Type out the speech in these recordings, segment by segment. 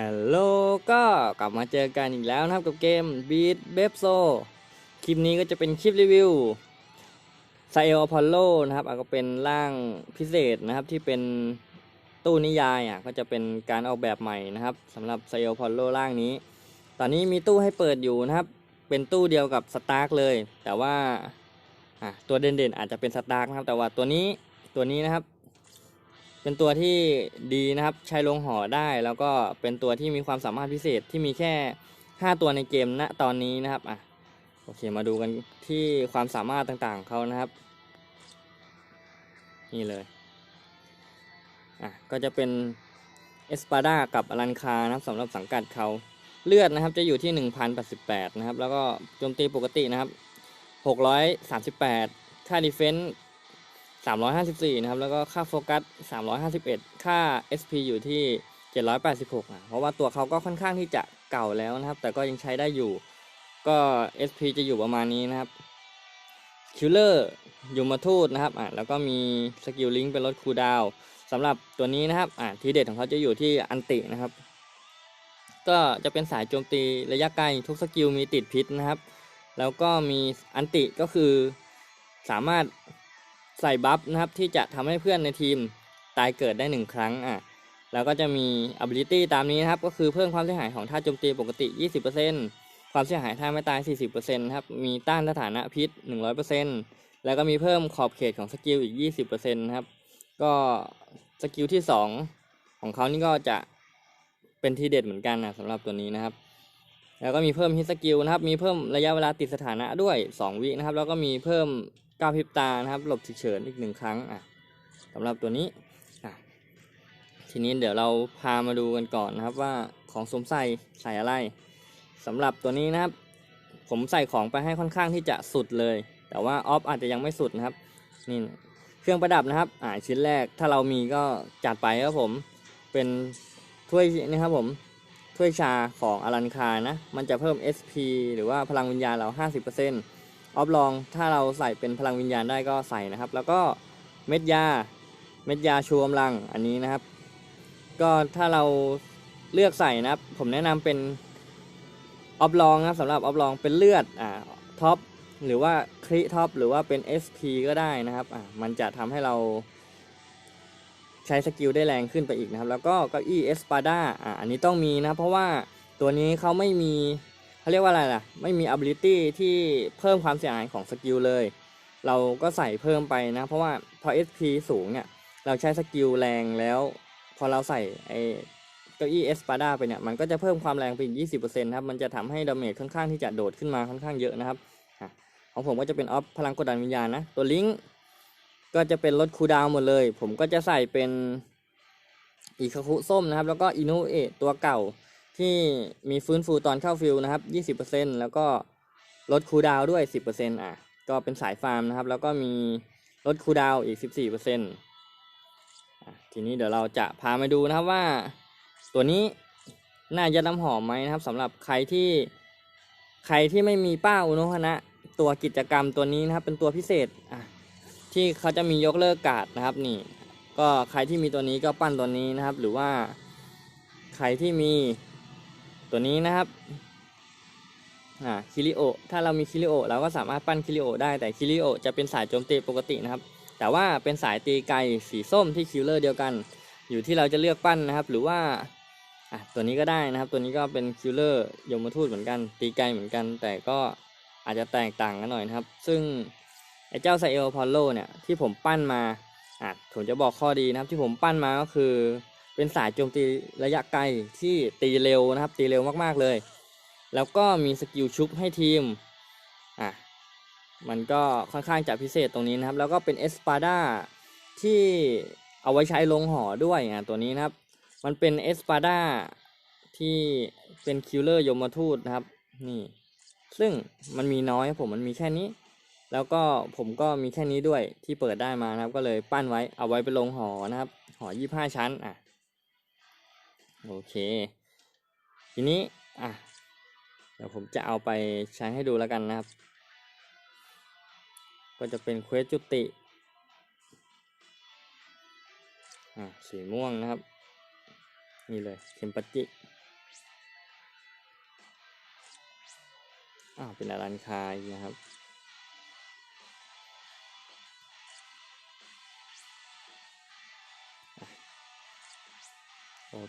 ฮัลโหลก็กลับมาเจอกันอีกแล้วนะครับกับเกม Beat b e p s o คลิปนี้ก็จะเป็นคลิปรีวิว s ซ e อ Apollo นะครับก็เป็นร่างพิเศษนะครับที่เป็นตู้นิยายอะก็จะเป็นการออกแบบใหม่นะครับสำหรับ s ซ e อ Apollo ร่างนี้ ตอนนี้มีตู้ให้เปิดอยู่นะครับ เป็นตู้เดียวกับสตาร์กเลย แต่ว่าตัวเด่นๆอาจจะเป็นสตาร์กนะครับ แต่ว่าตัวนี้ตัวนี้นะครับ เป็นตัวที่ดีนะครับใช้ลงหอได้แล้วก็เป็นตัวที่มีความสามารถพิเศษที่มีแค่ 5 ตัวในเกมณตอนนี้นะครับอะโอเคมาดูกันที่ความสามารถต่างๆเขานะครับ นี่เลยอะก็จะเป็นเอสปาดากับอลันคานะครับสำหรับสังกัดเขาเลือดนะครับจะอยู่ที่ 1088 นะครับ แล้วก็โจมตีปกตินะครับ 638 ค่าดีเฟนส์ 354 นะครับ แล้วก็ค่าโฟกัส 351 ค่า SP อยู่ที่ 786อะเพราะว่าตัวเขาก็ค่อนข้างที่จะเก่าแล้วนะครับ แต่ก็ยังใช้ได้อยู่ ก็ SP จะอยู่ประมาณนี้นะครับคิลเลอร์ยูมาทูตนะครับอะแล้วก็มีสกิลลิงเป็นลดคูดาวสำหรับตัวนี้นะครับอะทีเด็ดของเขาจะอยู่ที่อันตินะครับ ก็จะเป็นสายโจมตีระยะไกลทุกสกิลมีติดพิษนะครับ แล้วก็มีอันติก็คือสามารถ ใส่บัฟนะครับที่จะทำให้เพื่อนในทีมตายเกิดได้หนึ่งครั้งอะแล้วก็จะมี ability ตามนี้นะครับ ก็คือเพิ่มความเสียหายของท่าโจมตีปกติ 20%ความเสียหายท่าไม่ตาย 40%ครับมีต้านสถานะพิษ 100%แล้วก็มีเพิ่มขอบเขตของสกิลอีก 20%นะครับก็สกิลที่ 2 ของเขานี่ก็จะเป็นทีเด็ดเหมือนกันนะสำหรับตัวนี้นะครับ แล้วก็มีเพิ่มฮิตสกิลนะครับ มีเพิ่มระยะเวลาติดสถานะด้วย 2 วินะครับ แล้วก็มีเพิ่ม ก้าพริบตานะครับ หลบฉุกเฉินอีกหนึ่งครั้งอะสำหรับตัวนี้อะทีนี้เดี๋ยวเราพามาดูกันก่อนนะครับว่าของสวมใส่ใส่อะไรสำหรับตัวนี้นะครับ ผมใส่ของไปให้ค่อนข้างที่จะสุดเลย แต่ว่าออฟอาจจะยังไม่สุดนะครับนี่เครื่องประดับนะครับอ่าชิ้นแรกถ้าเรามีก็จัดไปครับผมเป็นถ้วยนี่ครับผมถ้วยชาของอลันคานะ มันจะเพิ่ม SP หรือว่าพลังวิญญาณเรา 50% ออฟลองถ้าเราใส่เป็นพลังวิญญาณได้ก็ใส่นะครับ แล้วก็เม็ดยาเม็ดยาชูกำลังอันนี้นะครับ ก็ถ้าเราเลือกใส่นะครับ ผมแนะนำเป็นออฟลองนะครับสำหรับออฟลองเป็นเลือดอ่าท็อปหรือว่าคริท็อปหรือว่าเป็น SP ก็ได้นะครับอ่ามันจะทำให้เราใช้สกิลได้แรงขึ้นไปอีกนะครับ แล้วก็เก้าอี้เอสปาดาอ่าอันนี้ต้องมีนะเพราะว่าตัวนี้เขาไม่มี เขาเรียกว่าอะไรล่ะ ไม่มี ability ที่เพิ่มความเสียหายของสกิลเลย เราก็ใส่เพิ่มไปนะ เพราะว่าพอ SP สูงเนี่ย เราใช้สกิลแรงแล้ว พอเราใส่ไอ้เก้าอี้เอสปาดาไปเนี่ย มันก็จะเพิ่มความแรงไปอีก 20%ครับ มันจะทำให้ดาเมจค่อนข้างที่จะโดดขึ้นมาค่อนข้างเยอะนะครับ ของผมก็จะเป็นออฟพลังกดดันวิญญาณนะ ตัวลิงก์ก็จะเป็นลดคูดาวหมดเลย ผมก็จะใส่เป็นอีคาคุส้มนะครับ แล้วก็อินูเอะตัวเก่า ที่มีฟื้นฟูตอนเข้าฟิลนะครับ 20%แล้วก็ลดคูลดาวด้วย 10%อะ ก็เป็นสายฟาร์มนะครับ แล้วก็มีลดคูลดาวอีก 14%อะทีนี้เดี๋ยวเราจะพามาดูนะครับว่า ตัวนี้น่าจะน้ำหอมไหมนะครับสำหรับใครที่ใครที่ไม่มีป้าอุโนฮนะตัวกิจกรรมตัวนี้นะครับ เป็นตัวพิเศษอะที่เขาจะมียกเลิกกาดนะครับนี่ ก็ใครที่มีตัวนี้ก็ปั้นตัวนี้นะครับ หรือว่าใครที่มี ตัวนี้นะครับอ่าคิริโอถ้าเรามีคิริโอเราก็สามารถปั้นคิริโอได้แต่คิริโอจะเป็นสายโจมตีปกตินะครับ แต่ว่าเป็นสายตีไกลสีส้มที่คิลเลอร์เดียวกัน อยู่ที่เราจะเลือกปั้นนะครับ หรือว่าอะตัวนี้ก็ได้นะครับ ตัวนี้ก็เป็นคิลเลอร์ยมทูตเหมือนกัน ตีไกลเหมือนกัน แต่ก็อาจจะแตกต่างกันหน่อยนะครับ ซึ่งไอ้เจ้าไซเอลพอลโลเนี่ยที่ผมปั้นมาอะผมจะบอกข้อดีนะครับที่ผมปั้นมาก็คือ เป็นสายโจมตีระยะไกลที่ตีเร็วนะครับ ตีเร็วมากๆเลย แล้วก็มีสกิลชุบให้ทีมอะมันก็ค่อนข้างจะพิเศษตรงนี้นะครับ แล้วก็เป็นเอสปาดาที่เอาไว้ใช้ลงหอด้วยอะตัวนี้นะครับ มันเป็นเอสปาดาที่เป็นคิลเลอร์ยมทูตนะครับนี่ซึ่งมันมีน้อยครับผมมันมีแค่นี้ แล้วก็ผมก็มีแค่นี้ด้วยที่เปิดได้มานะครับ ก็เลยปั้นไว้เอาไว้ไปลงหอนะครับ หอยี่ห้าชั้นอะ โอเค ทีนี้อะเดี๋ยวผมจะเอาไปใช้ให้ดูแล้วกันนะครับ ก็จะเป็นเควสจุติอะสีม่วงนะครับ นี่เลยเข็มปัจจิอ้าวเป็นร้านค้านะครับ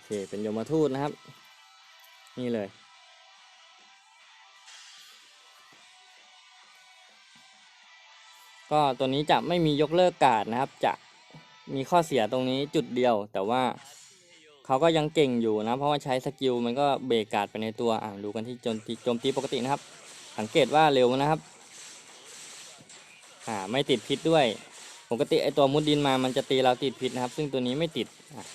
เค เป็นยมทูตนะครับ นี่เลย ก็ตัวนี้จะไม่มียกเลิกการ์ดนะครับ จะมีข้อเสียตรงนี้จุดเดียว แต่ว่าเขาก็ยังเก่งอยู่นะ เพราะว่าใช้สกิลมันก็เบรกการ์ดไปในตัว อ่าดูกันที่โจมตีโจมตีปกตินะครับ สังเกตว่าเร็วนะครับ อ่า ไม่ติดพิษด้วย ปกติไอตัวมุดดินมา มันจะตีเราติดพิษนะครับ ซึ่งตัวนี้ไม่ติดอะ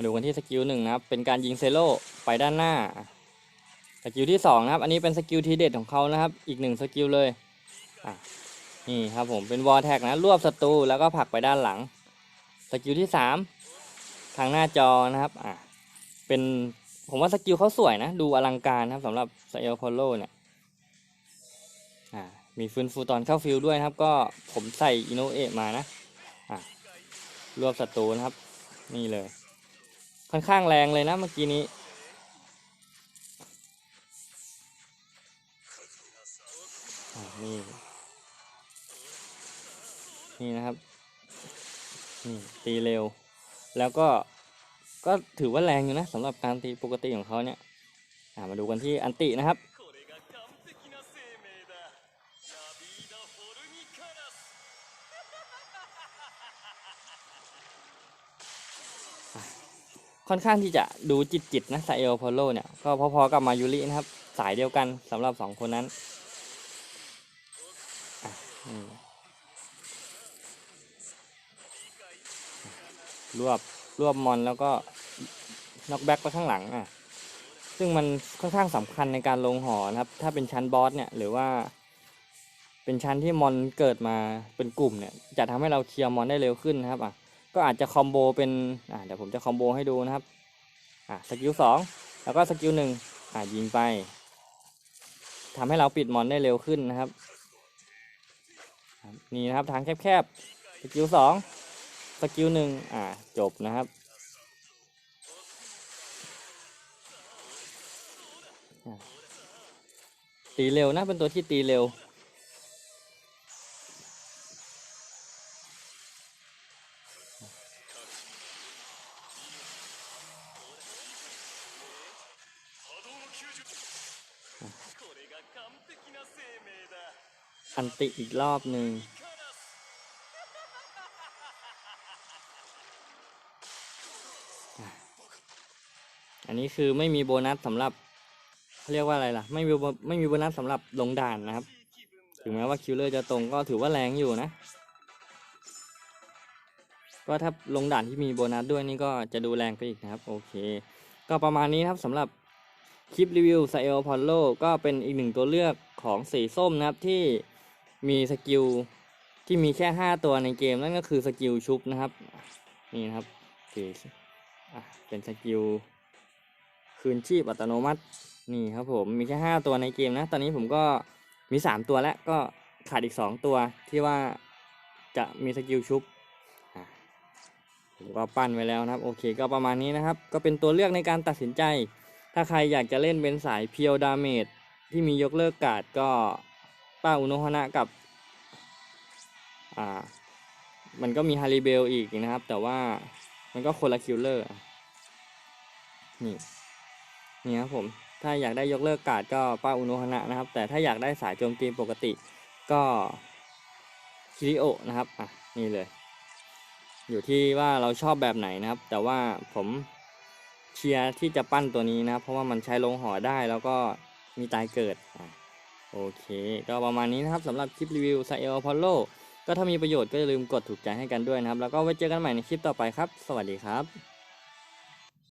มาดูกันที่สกิลหนึ่งนะครับ เป็นการยิงเซโลไปด้านหน้า สกิลที่สองนะครับ อันนี้เป็นสกิลทีเด็ดของเขานะครับ อีกหนึ่งสกิลเลยนี่ครับผม เป็นวอลแท็กนะ รวบศัตรูแล้วก็ผลักไปด้านหลัง สกิลที่สามทางหน้าจอนะครับ อะ เป็นผมว่าสกิลเขาสวยนะ ดูอลังการนะครับสำหรับเอลพอลโลเนี่ย อ่า มีฟื้นฟูตอนเข้าฟิลด้วยนะครับ ก็ผมใส่อินโนเอะมานะ อะรวบศัตรูนะครับ นี่เลย ค่อนข้างแรงเลยนะเมื่อกี้นี้ นี่ นี่นะครับ นี่ตีเร็ว แล้วก็ ก็ถือว่าแรงอยู่นะสำหรับการตีปกติของเขาเนี่ยมาดูกันที่อันตินะครับ ค่อนข้างที่จะดูจิตจิตนะซาเอลพอลโลเนี่ย ก็พอๆกับมายุรินะครับ สายเดียวกันสำหรับสองคนนั้นรวบรวบมอนแล้วก็น็อกแบ็กไปข้างหลังอะซึ่งมันค่อนข้างสำคัญในการลงหอนะครับ ถ้าเป็นชั้นบอสเนี่ยหรือว่า เป็นชั้นที่มอนเกิดมาเป็นกลุ่มเนี่ย จะทำให้เราเคลียร์มอนได้เร็วขึ้นนะครับอะ ก็อาจจะคอมโบเป็นอ่าเดี๋ยวผมจะคอมโบให้ดูนะครับอ่าสกิลสองแล้วก็สกิลหนึ่งอ่ายิงไปทำให้เราปิดมอนได้เร็วขึ้นนะครับ นี่นะครับทางแคบๆสกิลสองสกิลหนึ่งอ่าจบนะครับตีเร็วนะเป็นตัวที่ตีเร็ว อันติอีกรอบหนึ่งอันนี้คือไม่มีโบนัสสำหรับเขาเรียกว่าอะไรล่ะ ไม่มีไม่มีโบนัสสำหรับลงด่านนะครับ ถึงแม้ว่าคิวเลอร์จะตรงก็ถือว่าแรงอยู่นะ ก็ถ้าลงด่านที่มีโบนัสด้วยนี่ก็จะดูแรงไปอีกนะครับ โอเค ก็ประมาณนี้ครับสำหรับ คลิปรีวิวไซเอลพอลโลก็เป็นอีกหนึ่งตัวเลือกของสีส้มนะครับที่มีสกิลที่มีแค่ 5 ตัวในเกมนั่นก็คือสกิลชุบนะครับนี่นะครับสีอะเป็นสกิลคืนชีพอัตโนมัตินี่ครับผมมีแค่ 5 ตัวในเกมนะ ตอนนี้ผมก็มี 3 ตัวแล้วก็ขาดอีก 2 ตัวที่ว่าจะมีสกิลชุบผมก็ปั้นไว้แล้วนะครับ โอเคก็ประมาณนี้นะครับ ก็เป็นตัวเลือกในการตัดสินใจ ถ้าใครอยากจะเล่นเป็นสายเพียวดาเมจที่มียกเลิกการ์ดก็ป้าอุโนฮนะกับ อ่า มันก็มีฮาริเบลอีกนะครับ แต่ว่ามันก็คนละคิลเลอร์ นี่ นี่ครับผม ถ้าอยากได้ยกเลิกการ์ดก็ป้าอุโนฮนะนะครับ แต่ถ้าอยากได้สายโจมตีปกติก็คิริโอนะครับ อะ นี่เลย อยู่ที่ว่าเราชอบแบบไหนนะครับ แต่ว่าผม เชียร์ที่จะปั้นตัวนี้นะ เพราะว่ามันใช้ลงหอได้แล้วก็มีตายเกิดอะโอเค ก็ประมาณนี้นะครับสำหรับคลิปรีวิวไซเอลพอลโลก็ถ้ามีประโยชน์ก็อย่าลืมกดถูกใจให้กันด้วยนะครับ แล้วก็ไว้เจอกันใหม่ในคลิปต่อไปครับ สวัสดีครับ